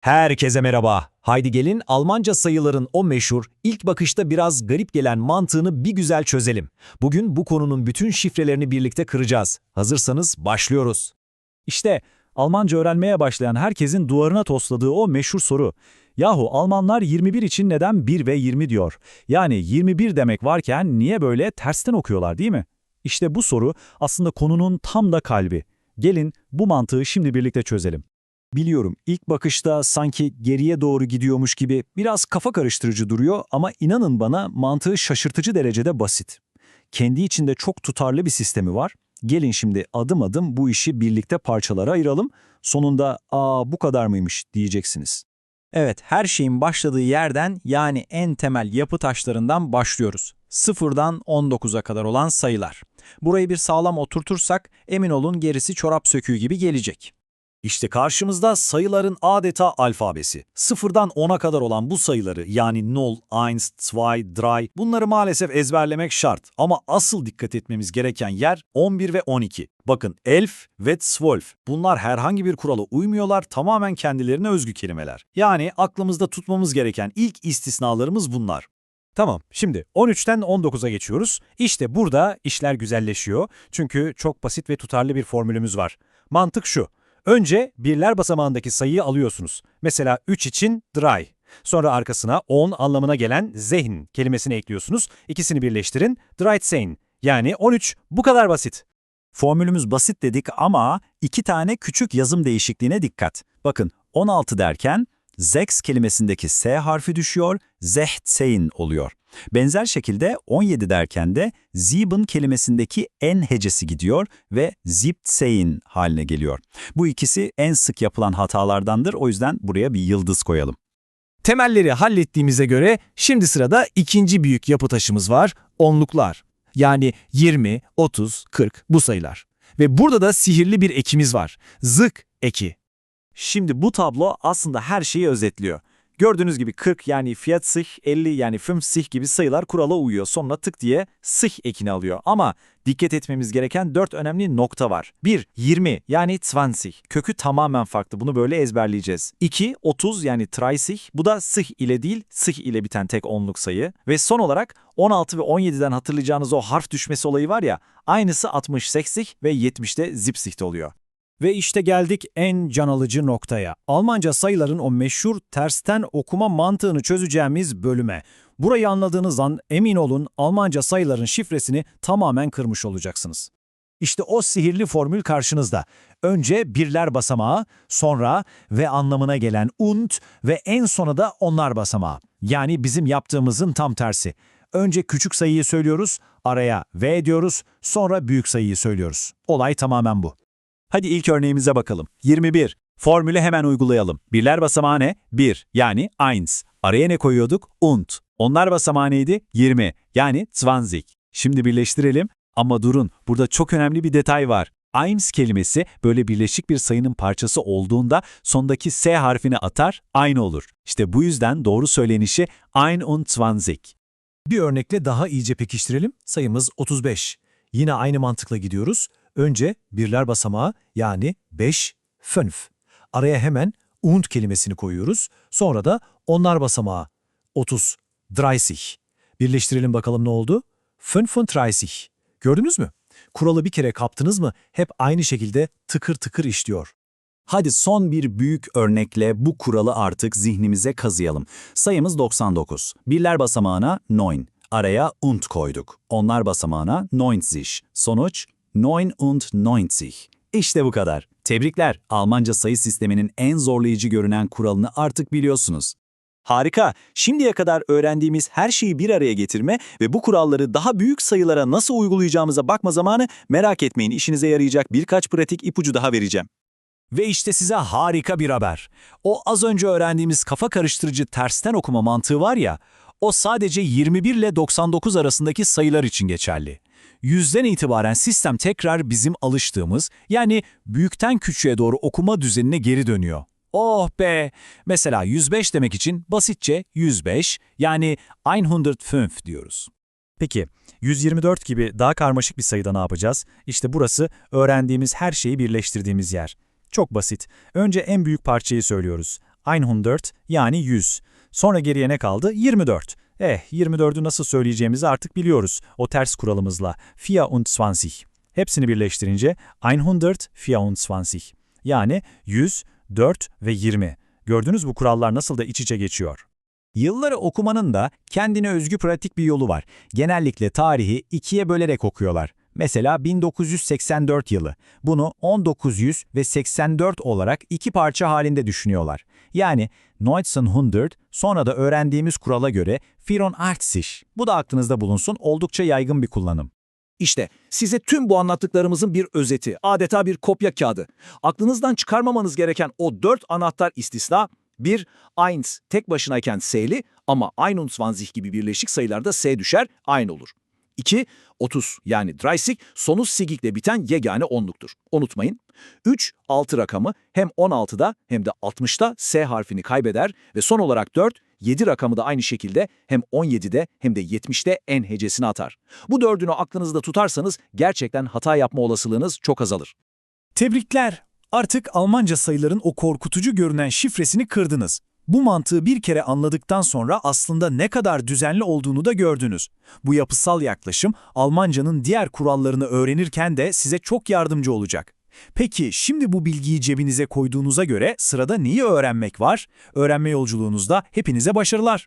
Herkese merhaba. Haydi gelin Almanca sayıların o meşhur, ilk bakışta biraz garip gelen mantığını bir güzel çözelim. Bugün bu konunun bütün şifrelerini birlikte kıracağız. Hazırsanız başlıyoruz. İşte Almanca öğrenmeye başlayan herkesin duvarına tosladığı o meşhur soru. Yahu Almanlar 21 için neden 1 ve 20 diyor? Yani 21 demek varken niye böyle tersten okuyorlar değil mi? İşte bu soru aslında konunun tam da kalbi. Gelin bu mantığı şimdi birlikte çözelim. Biliyorum ilk bakışta sanki geriye doğru gidiyormuş gibi biraz kafa karıştırıcı duruyor ama inanın bana mantığı şaşırtıcı derecede basit. Kendi içinde çok tutarlı bir sistemi var. Gelin şimdi adım adım bu işi birlikte parçalara ayıralım. Sonunda ''Aa bu kadar mıymış?'' diyeceksiniz. Evet, her şeyin başladığı yerden yani en temel yapı taşlarından başlıyoruz. Sıfırdan 19'a kadar olan sayılar. Burayı bir sağlam oturtursak emin olun gerisi çorap söküğü gibi gelecek. İşte karşımızda sayıların adeta alfabesi. Sıfırdan 10'a kadar olan bu sayıları yani 0, 1, 2, 3 bunları maalesef ezberlemek şart. Ama asıl dikkat etmemiz gereken yer 11 ve 12. Bakın elf ve zwölf bunlar herhangi bir kurala uymuyorlar tamamen kendilerine özgü kelimeler. Yani aklımızda tutmamız gereken ilk istisnalarımız bunlar. Tamam, şimdi 13'ten 19'a geçiyoruz. İşte burada işler güzelleşiyor. Çünkü çok basit ve tutarlı bir formülümüz var. Mantık şu. Önce birler basamağındaki sayıyı alıyorsunuz. Mesela 3 için dry. Sonra arkasına 10 anlamına gelen zehn kelimesini ekliyorsunuz. İkisini birleştirin. Dreizehn. Yani 13. Bu kadar basit. Formülümüz basit dedik ama iki tane küçük yazım değişikliğine dikkat. Bakın 16 derken Zex kelimesindeki S harfi düşüyor, Zehtsein oluyor. Benzer şekilde 17 derken de Sieben kelimesindeki en hecesi gidiyor ve Siebtsein haline geliyor. Bu ikisi en sık yapılan hatalardandır o yüzden buraya bir yıldız koyalım. Temelleri hallettiğimize göre şimdi sırada ikinci büyük yapı taşımız var, onluklar. Yani 20, 30, 40 bu sayılar. Ve burada da sihirli bir ekimiz var. Zık eki. Şimdi bu tablo aslında her şeyi özetliyor. Gördüğünüz gibi 40 yani 40, 50 yani 50 gibi sayılar kurala uyuyor. Sonra tık diye sih ekini alıyor. Ama dikkat etmemiz gereken 4 önemli nokta var. 1. 20 yani 20. Kökü tamamen farklı. Bunu böyle ezberleyeceğiz. 2. 30 yani 30. Bu da sih ile değil sih ile biten tek onluk sayı. Ve son olarak 16 ve 17'den hatırlayacağınız o harf düşmesi olayı var ya aynısı 60 seksih ve 70'te zipsihte oluyor. Ve işte geldik en can alıcı noktaya. Almanca sayıların o meşhur tersten okuma mantığını çözeceğimiz bölüme. Burayı anladığınız an emin olun Almanca sayıların şifresini tamamen kırmış olacaksınız. İşte o sihirli formül karşınızda. Önce birler basamağı, sonra ve anlamına gelen und ve en sona da onlar basamağı. Yani bizim yaptığımızın tam tersi. Önce küçük sayıyı söylüyoruz, araya v diyoruz, sonra büyük sayıyı söylüyoruz. Olay tamamen bu. Hadi ilk örneğimize bakalım. 21. Formülü hemen uygulayalım. Birler basamağı ne? 1 yani 1. Araya ne koyuyorduk? Und. Onlar basamağı neydi? 20 yani 20. Şimdi birleştirelim. Ama durun burada çok önemli bir detay var. Eins kelimesi böyle birleşik bir sayının parçası olduğunda sondaki S harfini atar, aynı olur. İşte bu yüzden doğru söylenişi ein und zwanzig. Bir örnekle daha iyice pekiştirelim. Sayımız 35. Yine aynı mantıkla gidiyoruz. Önce birler basamağı yani 5, 5. Araya hemen und kelimesini koyuyoruz. Sonra da onlar basamağı 30, 30. Birleştirelim bakalım ne oldu? 35. Gördünüz mü? Kuralı bir kere kaptınız mı hep aynı şekilde tıkır tıkır işliyor. Hadi son bir büyük örnekle bu kuralı artık zihnimize kazıyalım. Sayımız 99. Birler basamağına 9. Araya und koyduk. Onlar basamağına 90. Sonuç 99. İşte bu kadar. Tebrikler. Almanca sayı sisteminin en zorlayıcı görünen kuralını artık biliyorsunuz. Harika. Şimdiye kadar öğrendiğimiz her şeyi bir araya getirme ve bu kuralları daha büyük sayılara nasıl uygulayacağımıza bakma zamanı merak etmeyin işinize yarayacak birkaç pratik ipucu daha vereceğim. Ve işte size harika bir haber. O az önce öğrendiğimiz kafa karıştırıcı tersten okuma mantığı var ya, o sadece 21 ile 99 arasındaki sayılar için geçerli. Yüzden itibaren sistem tekrar bizim alıştığımız, yani büyükten küçüğe doğru okuma düzenine geri dönüyor. Oh be! Mesela 105 demek için basitçe 105, yani 105 diyoruz. Peki, 124 gibi daha karmaşık bir sayıda ne yapacağız? İşte burası öğrendiğimiz her şeyi birleştirdiğimiz yer. Çok basit. Önce en büyük parçayı söylüyoruz. 100 yani 100. Sonra geriye ne kaldı? 24. Eh 24'ü nasıl söyleyeceğimizi artık biliyoruz o ters kuralımızla. 24. Hepsini birleştirince 124. Yani 100, 4 ve 20. Gördünüz bu kurallar nasıl da iç içe geçiyor. Yılları okumanın da kendine özgü pratik bir yolu var. Genellikle tarihi ikiye bölerek okuyorlar. Mesela 1984 yılı. Bunu 1900 ve 84 olarak iki parça halinde düşünüyorlar. Yani 1900 sonra da öğrendiğimiz kurala göre 84. Bu da aklınızda bulunsun oldukça yaygın bir kullanım. İşte size tüm bu anlattıklarımızın bir özeti, adeta bir kopya kağıdı. Aklınızdan çıkarmamanız gereken o dört anahtar istisna, 1. Eins tek başınayken S'li ama 21 gibi birleşik sayılarda S düşer, aynı olur. 2. 30 yani 30 sonu sigikle biten yegane onluktur. Unutmayın. 3. 6 rakamı hem 16'da hem de 60'da S harfini kaybeder ve son olarak 4. 7 rakamı da aynı şekilde hem 17'de hem de 70'te en hecesini atar. Bu dördünü aklınızda tutarsanız gerçekten hata yapma olasılığınız çok azalır. Tebrikler! Artık Almanca sayıların o korkutucu görünen şifresini kırdınız. Bu mantığı bir kere anladıktan sonra aslında ne kadar düzenli olduğunu da gördünüz. Bu yapısal yaklaşım Almancanın diğer kurallarını öğrenirken de size çok yardımcı olacak. Peki şimdi bu bilgiyi cebinize koyduğunuza göre sırada neyi öğrenmek var? Öğrenme yolculuğunuzda hepinize başarılar.